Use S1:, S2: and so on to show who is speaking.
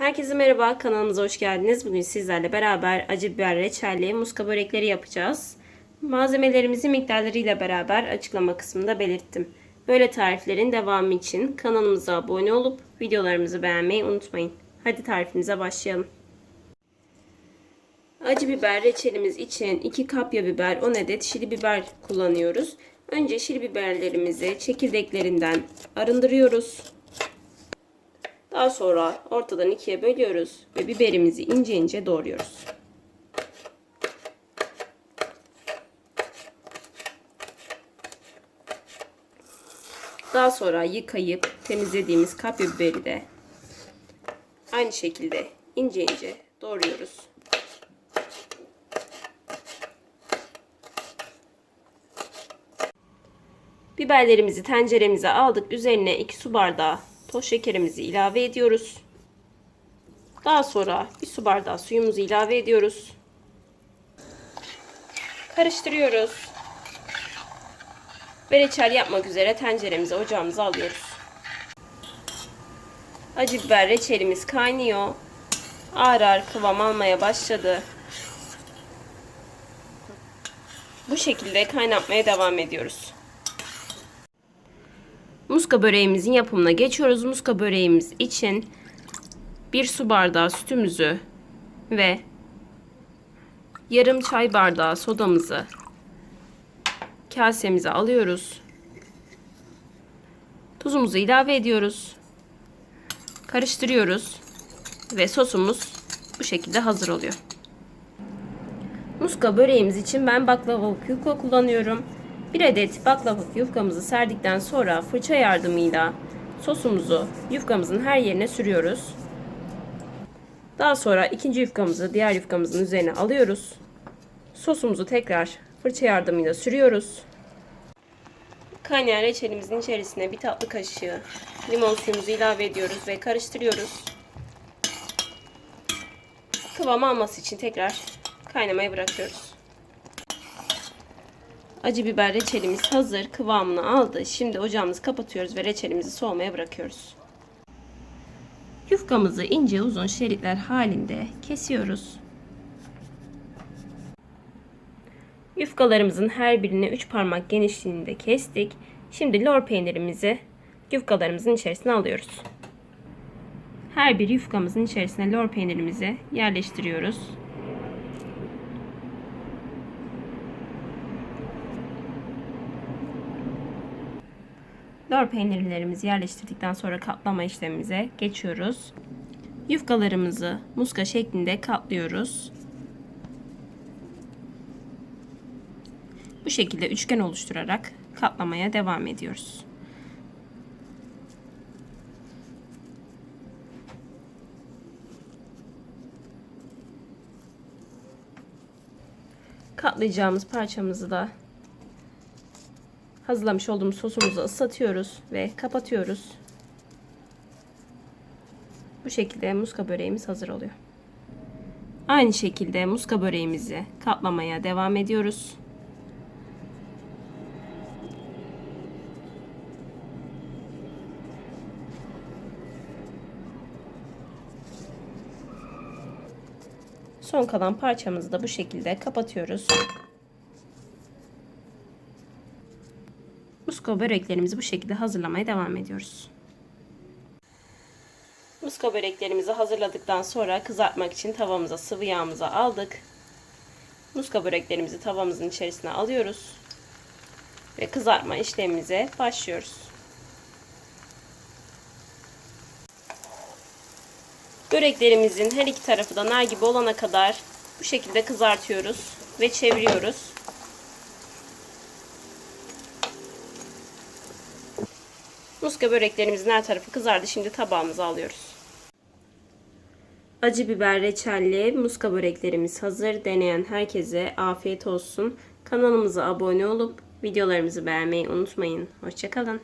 S1: Herkese merhaba, kanalımıza hoş geldiniz. Bugün sizlerle beraber acı biber reçelli muska börekleri yapacağız. Malzemelerimizi miktarlarıyla beraber açıklama kısmında belirttim. Böyle tariflerin devamı için kanalımıza abone olup videolarımızı beğenmeyi unutmayın. Hadi tarifimize başlayalım. Acı biber reçelimiz için 2 kapya biber, 10 adet şili biber kullanıyoruz. Önce şili biberlerimizi çekirdeklerinden arındırıyoruz. Daha sonra ortadan ikiye bölüyoruz ve biberimizi ince ince doğruyoruz. Daha sonra yıkayıp temizlediğimiz kapya biberi de aynı şekilde ince ince doğruyoruz. Biberlerimizi tenceremize aldık. Üzerine 2 su bardağı toz şekerimizi ilave ediyoruz. Daha sonra bir su bardağı suyumuzu ilave ediyoruz. Karıştırıyoruz. Ve reçel yapmak üzere tenceremize ocağımıza alıyoruz. Acı biber reçelimiz kaynıyor. Ağır ağır kıvam almaya başladı. Bu şekilde kaynatmaya devam ediyoruz. Muska böreğimizin yapımına geçiyoruz. Muska böreğimiz için bir su bardağı sütümüzü ve yarım çay bardağı sodamızı kasemize alıyoruz. Tuzumuzu ilave ediyoruz. Karıştırıyoruz ve sosumuz bu şekilde hazır oluyor. Muska böreğimiz için ben baklavalık yufka kullanıyorum. Bir adet baklavalık yufkamızı serdikten sonra fırça yardımıyla sosumuzu yufkamızın her yerine sürüyoruz. Daha sonra ikinci yufkamızı diğer yufkamızın üzerine alıyoruz. Sosumuzu tekrar fırça yardımıyla sürüyoruz. Kaynayan reçelimizin içerisine bir tatlı kaşığı limon suyumuzu ilave ediyoruz ve karıştırıyoruz. Kıvam alması için tekrar kaynamaya bırakıyoruz. Acı biber reçelimiz hazır. Kıvamını aldı. Şimdi ocağımızı kapatıyoruz ve reçelimizi soğumaya bırakıyoruz. Yufkamızı ince uzun şeritler halinde kesiyoruz. Yufkalarımızın her birini 3 parmak genişliğinde kestik. Şimdi lor peynirimizi yufkalarımızın içerisine alıyoruz. Her bir yufkamızın içerisine lor peynirimizi yerleştiriyoruz. Lor peynirlerimizi yerleştirdikten sonra katlama işlemimize geçiyoruz. Yufkalarımızı muska şeklinde katlıyoruz. Bu şekilde üçgen oluşturarak katlamaya devam ediyoruz. Katlayacağımız parçamızı da hazırlamış olduğumuz sosumuzu ıslatıyoruz ve kapatıyoruz. Bu şekilde muska böreğimiz hazır oluyor. Aynı şekilde muska böreğimizi katlamaya devam ediyoruz. Son kalan parçamızı da bu şekilde kapatıyoruz. Muska böreklerimizi bu şekilde hazırlamaya devam ediyoruz. Muska böreklerimizi hazırladıktan sonra kızartmak için tavamıza sıvı yağımızı aldık. Muska böreklerimizi tavamızın içerisine alıyoruz. Ve kızartma işlemimize başlıyoruz. Böreklerimizin her iki tarafı da nar gibi olana kadar bu şekilde kızartıyoruz ve çeviriyoruz. Muska böreklerimizin her tarafı kızardı. Şimdi tabağımıza alıyoruz. Acı biber reçelli muska böreklerimiz hazır. Deneyen herkese afiyet olsun. Kanalımıza abone olup videolarımızı beğenmeyi unutmayın. Hoşçakalın.